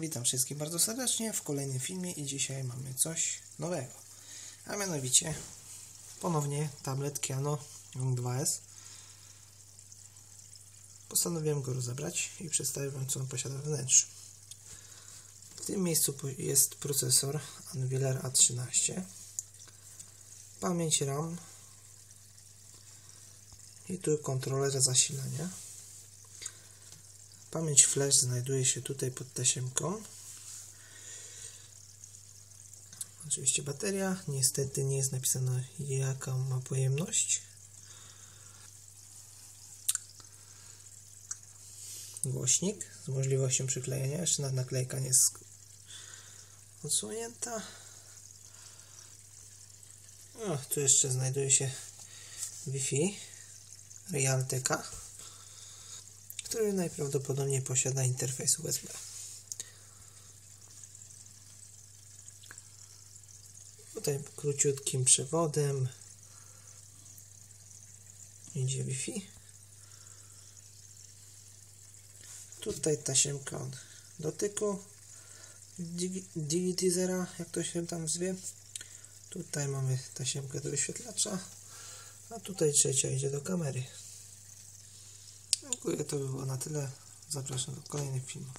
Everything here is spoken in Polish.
Witam wszystkich bardzo serdecznie w kolejnym filmie i dzisiaj mamy coś nowego. A mianowicie ponownie tablet Kiano 2S. Postanowiłem go rozebrać i przedstawię Wam co on posiada we wnętrzu. W tym miejscu jest procesor Anviler A13, pamięć RAM i tu kontroler zasilania. Pamięć flash znajduje się tutaj pod tasiemką. Oczywiście bateria. Niestety nie jest napisana jaka ma pojemność. Głośnik z możliwością przyklejenia. Jeszcze nad naklejka nie jest odsunięta. O, tu jeszcze znajduje się Wi-Fi Realtek który najprawdopodobniej posiada interfejs USB. Tutaj króciutkim przewodem idzie Wi-Fi. Tutaj tasiemka od dotyku Digi- Digitizera, jak to się tam zwie. Tutaj mamy tasiemkę do wyświetlacza, a tutaj trzecia idzie do kamery. Dziękuję, to by było na tyle. Zapraszam do kolejnych filmów.